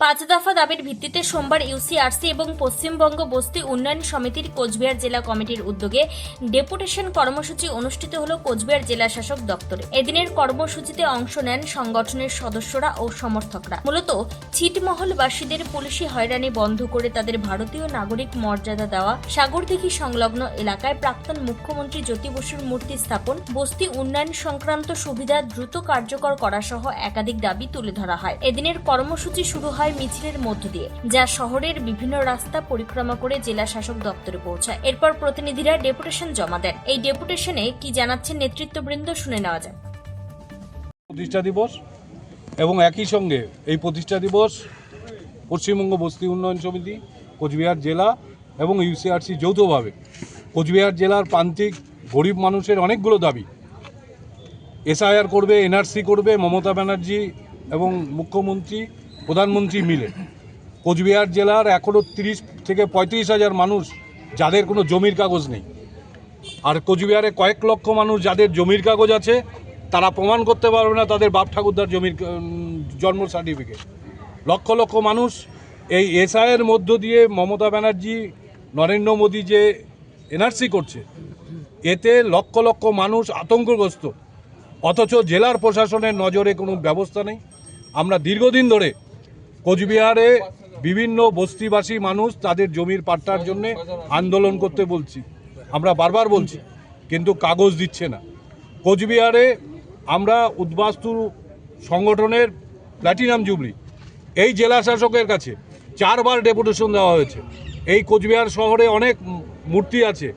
পাঁচ দফা দাবির ভিত্তিতে সোমবার ইউসিআরসি এবং পশ্চিমবঙ্গ বস্তি উন্নয়ন সমিতির কোচবিহার জেলা কমিটির উদ্যোগে ডেপুটেশন কর্মসূচি অনুষ্ঠিত হল কোচবিহার জেলা শাসক দপ্তরে। এদিনের কর্মসূচিতে অংশ নেন সংগঠনের সদস্যরা ও সমর্থকরা। মূলত ছিটমহলবাসীদের পুলিশি হয়রানি বন্ধ করে তাদের ভারতীয় নাগরিক মর্যাদা দেওয়া, সাগরদিঘি সংলগ্ন এলাকায় প্রাক্তন মুখ্যমন্ত্রী জ্যোতি বসুর মূর্তি স্থাপন, বস্তি উন্নয়ন সংক্রান্ত সুবিধা দ্রুত কার্যকর করা সহ একাধিক দাবি তুলে ধরা হয়। এদিনের কর্মসূচি শুরু হয় মিছিলের মধ্য দিয়ে, যা শহরের বিভিন্ন রাস্তা পরিক্রমা করে জেলা শাসক দপ্তরে পৌঁছায়। এরপর প্রতিনিধিরা ডেপুটেশন জমা দেন। এই ডেপুটেশনে কি জানাচ্ছেন নেতৃত্ববৃন্দ শুনে নেওয়া যায় প্রতিষ্ঠা দিবস এবং একই সঙ্গে এই প্রতিষ্ঠা দিবস পশ্চিমবঙ্গ বস্তি উন্নয়ন সমিতি, কোচবিহার জেলা এবং ইউসিআরসি যৌথভাবে। কোচবিহার জেলার প্রান্তিক গরিব মানুষের অনেকগুলো দাবি। এসআইআর করবে, এনআরসি করবে মমতা ব্যানার্জি এবং মুখ্যমন্ত্রী প্রধানমন্ত্রী মিলে। কোচবিহার জেলার এখনও তিরিশ থেকে পঁয়ত্রিশ হাজার মানুষ যাদের কোনো জমির কাগজ নেই। আর কোচবিহারে কয়েক লক্ষ মানুষ যাদের জমির কাগজ আছে, তারা প্রমাণ করতে পারবে না তাদের বাপ ঠাকুরদার জমির জন্ম সার্টিফিকেট। লক্ষ লক্ষ মানুষ এই এসআইয়ের মধ্য দিয়ে মমতা ব্যানার্জি, নরেন্দ্র মোদী যে এনআরসি করছে, এতে লক্ষ লক্ষ মানুষ আতঙ্কগ্রস্ত। অথচ জেলার প্রশাসনের নজরে কোনো ব্যবস্থা নেই। আমরা দীর্ঘদিন ধরে কোচবিহারে বিভিন্ন বস্তিবাসী মানুষ তাদের জমির পাট্টার জন্য আন্দোলন করতে বলছি। আমরা বারবার বলছি, কিন্তু কাগজ দিচ্ছে না। কোচবিহারে আমরা উদ্বাস্তু সংগঠনের প্ল্যাটিনাম জুবলি, এই জেলা শাসকের কাছে চারবার ডেপুটেশন দেওয়া হয়েছে। এই কোচবিহার শহরে অনেক মূর্তি আছে,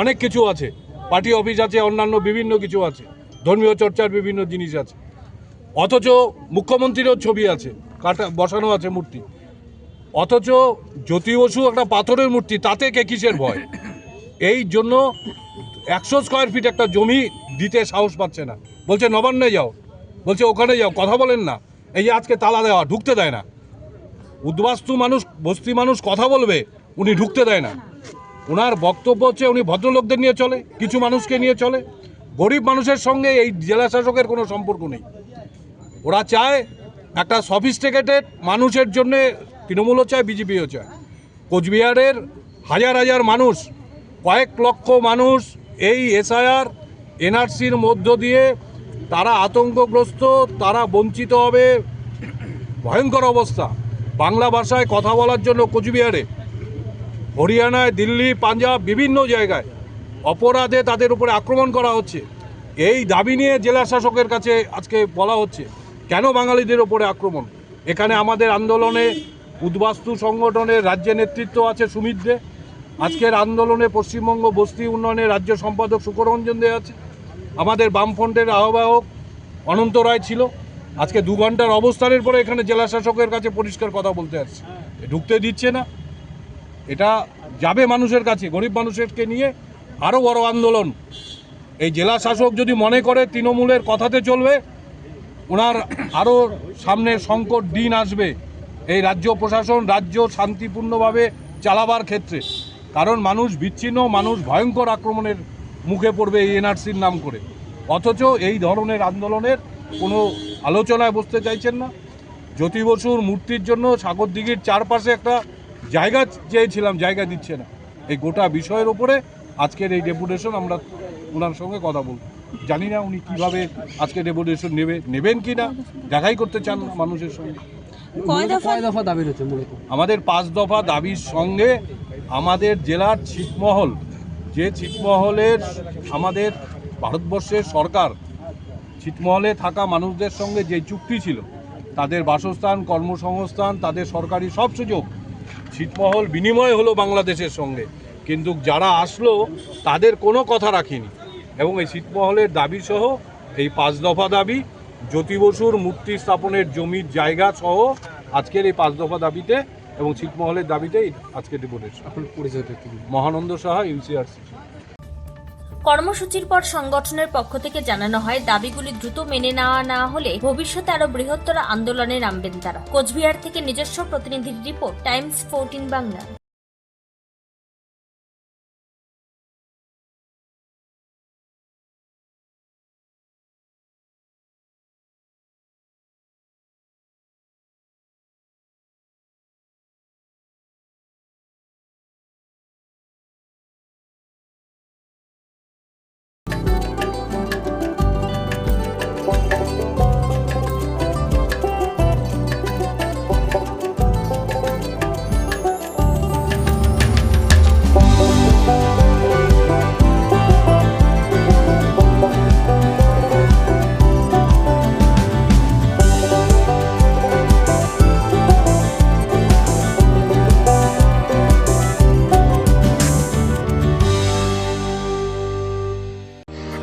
অনেক কিছু আছে, পার্টি অফিস আছে, অন্যান্য বিভিন্ন কিছু আছে, ধর্মীয় চর্চার বিভিন্ন জিনিস আছে। অথচ মুখ্যমন্ত্রীরও ছবি আছে। কাটা বসানো আছে মূর্তি। অথচ জ্যোতি বসু একটা পাথরের মূর্তি, তাতে কে কিসের ভয়? এই জন্য একশো স্কোয়ার ফিট একটা জমি দিতে সাহস পাচ্ছে না। বলছে, নবান্নে যাও। বলছে, ওখানে যাও, কথা বলেন না। এই আজকে তালা দেওয়া, ঢুকতে দেয় না। উদ্বাস্তু মানুষ, বস্তি মানুষ কথা বলবে, উনি ঢুকতে দেয় না। ওনার বক্তব্য হচ্ছে, উনি ভদ্রলোকদের নিয়ে চলে, কিছু মানুষকে নিয়ে চলে। গরিব মানুষের সঙ্গে এই জেলা শাসকের কোনো সম্পর্ক নেই। ওরা চায় একটা সফিস্টিকেটেড মানুষের জন্যে তৃণমূলও চায় বিজেপিও চায় কোচবিহারের হাজার হাজার মানুষ, কয়েক লক্ষ মানুষ এই এসআইআর, এনআরসির মধ্য দিয়ে তারা আতঙ্কগ্রস্ত, তারা বঞ্চিত হবে। ভয়ঙ্কর অবস্থা। বাংলা ভাষায় কথা বলার জন্য কোচবিহারে, হরিয়ানায়, দিল্লি, পাঞ্জাব বিভিন্ন জায়গায় অপরাধে তাদের উপরে আক্রমণ করা হচ্ছে। এই দাবি নিয়ে জেলা শাসকের কাছে আজকে বলা হচ্ছে। কেন বাঙালিদের ওপরে আক্রমণ? এখানে আমাদের আন্দোলনে উদ্বাস্তু সংগঠনের রাজ্যে নেতৃত্ব আছে সুমিত দে। আজকের আন্দোলনে পশ্চিমবঙ্গ বস্তি উন্নয়নের রাজ্য সম্পাদক সুকরঞ্জন দে আছে। আমাদের বামফ্রন্টের আহ্বায়ক অনন্ত রায় ছিল। আজকে দু ঘণ্টার অবস্থানের পরে এখানে জেলা শাসকের কাছে পরিষ্কার কথা বলতে আসছে। ঢুকতে দিচ্ছে না। এটা যাবে মানুষের কাছে, গরিব মানুষেরকে নিয়ে আরও বড় আন্দোলন। এই জেলা শাসক যদি মনে করে তৃণমূলের কথাতে চলবে ওনার আরও সামনে সংকট দিন আসবে। এই রাজ্য প্রশাসন রাজ্য শান্তিপূর্ণভাবে চালাবার ক্ষেত্রে। কারণ মানুষ বিচ্ছিন্ন, মানুষ ভয়ঙ্কর আক্রমণের মুখে পড়বে এই এনআরসির নাম করে। অথচ এই ধরনের আন্দোলনের কোনো আলোচনায় বসতে চাইছেন না। জ্যোতি বসুর মূর্তির জন্য সাগরদিঘির চারপাশে একটা জায়গা চেয়েছিলাম, জায়গা দিচ্ছে না। এই গোটা বিষয়ের ওপরে আজকের এই ডেপুটেশন আমরা ওনার সঙ্গে কথা বলব। জানি না উনি কীভাবে আজকে ডেপুটেশন নেবে নেবেন কি না দেখাই করতে চান মানুষের সঙ্গে। আমাদের পাঁচ দফা দাবির সঙ্গে আমাদের জেলার ছিটমহল যে ছিটমহলের আমাদের ভারতবর্ষের সরকার ছিটমহলে থাকা মানুষদের সঙ্গে যে চুক্তি ছিল তাদের বাসস্থান কর্মসংস্থান তাদের সরকারি সব সুযোগ ছিটমহল বিনিময় হলো বাংলাদেশের সঙ্গে। কিন্তু যারা আসলো তাদের কোনো কথা রাখিনি। এবং এই ছিটমহলের দাবি সহ এই পাঁচ দফা দাবি জ্যোতি বসুর মূর্তি স্থাপনের জমির জায়গা সহ আজকের এই পাঁচ দফা দাবিতে এবং ছিটমহলের দাবিতে আজকে ডেপুটেশন আপনার পরিচয়টা একটু দিন। মহানন্দ সাহা ইউসিআরসি কর্মসূচির পর সংগঠনের পক্ষ থেকে জানানো হয় দাবিগুলি দ্রুত মেনে নেওয়া না হলে ভবিষ্যতে আরও বৃহত্তর আন্দোলনে নামবেন তারা। কোচবিহার থেকে নিজস্ব প্রতিনিধির রিপোর্ট টাইমস ফোরটিন বাংলা।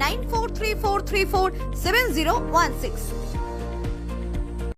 9434347016.